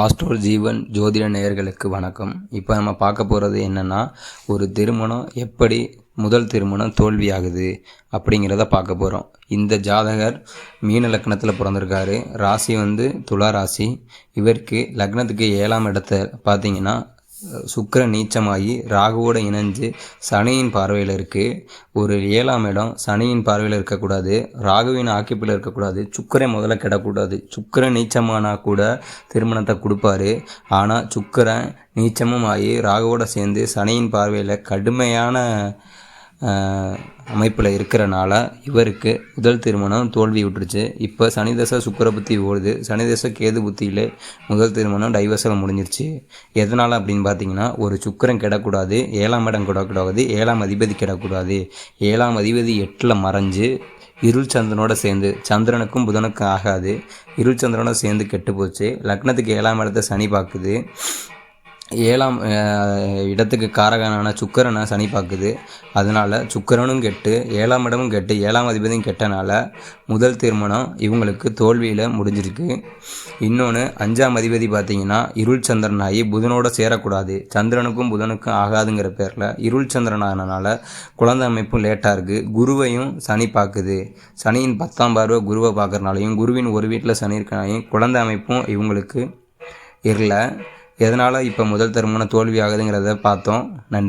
Astro ஜீவன் ஜோதிட நேயர்களுக்கு வணக்கம். இப்போ நம்ம பார்க்க போகிறது என்னென்னா ஒரு திருமணம் எப்படி முதல் திருமணம் தோல்வியாகுது அப்படிங்கிறத பார்க்க போகிறோம் இந்த ஜாதகர் மீன லக்னத்தில் பிறந்திருக்காரு. ராசி வந்து துலா ராசி. இவருக்கு லக்னத்துக்கு ஏழாம் இடத்த பார்த்தீங்கன்னா சுக்கிரன் நீச்சமாகி ராகுவோட இணைஞ்சு சனியின் பார்வையில் இருக்குது ஒரு ஏழாம் இடம் சனியின் பார்வையில் இருக்கக்கூடாது ராகுவின் ஆக்கிப்பில் இருக்கக்கூடாது சுக்கரை முதல்ல கிடக்கூடாது. சுக்கரன் நீச்சமானா கூட திருமணத்தை கொடுப்பாரு. ஆனால் சுக்கரன் நீச்சமும் ஆகி ராகுவோட சேர்ந்து சனியின் பார்வையில் கடுமையான அமைப்பில் இருக்கிறனால இவருக்கு முதல் திருமணம் தோல்வி விட்டுருச்சு. இப்போ சனிதச சுக்கர புத்தி ஓடுது. சனிதச கேது புத்தியில் முதல் திருமணம் டைவர்ஸில் முடிஞ்சிருச்சு. எதனால் அப்படின்னு பார்த்தீங்கன்னா ஒரு சுக்கரன் கிடக்கூடாது ஏழாம் இடம் கிடக்கூடாது ஏழாம் அதிபதி கிடக்கூடாது ஏழாம் அதிபதி எட்டில் மறைஞ்சு இருள் சந்திரனோட சேர்ந்து சந்திரனுக்கும் புதனுக்கும் ஆகாது. இருள் சந்திரனோட சேர்ந்து கெட்டு போச்சு லக்னத்துக்கு ஏழாம் இடத்த சனி பார்க்குது ஏழாம் இடத்துக்கு காரகனான சுக்கரனை சனி பார்க்குது. அதனால் சுக்கரனும் கெட்டு ஏழாம் இடமும் கெட்டு ஏழாம் அதிபதியும் கெட்டனால முதல் திருமணம் இவங்களுக்கு தோல்வியில் முடிஞ்சிருக்கு. இன்னொன்று அஞ்சாம் அதிபதி பார்த்திங்கன்னா இருள் சந்திரன் ஆகி புதனோட சேரக்கூடாது. சந்திரனுக்கும் புதனுக்கும் ஆகாதுங்கிற பேரில் இருள் சந்திரன் ஆனனால குழந்தை அமைப்பும் லேட்டாக இருக்குது குருவையும் சனி பார்க்குது. சனியின் பத்தாம் பார்வை குருவை பார்க்குறனாலையும் குருவின் ஒரு வீட்டில் சனி இருக்கனாலையும் குழந்தை அமைப்பும் இவங்களுக்கு இல்லை. எதனால் இப்போ முதல் திருமணம் தோல்வி ஆகுதுங்கிறத பார்த்தோம். நன்றி.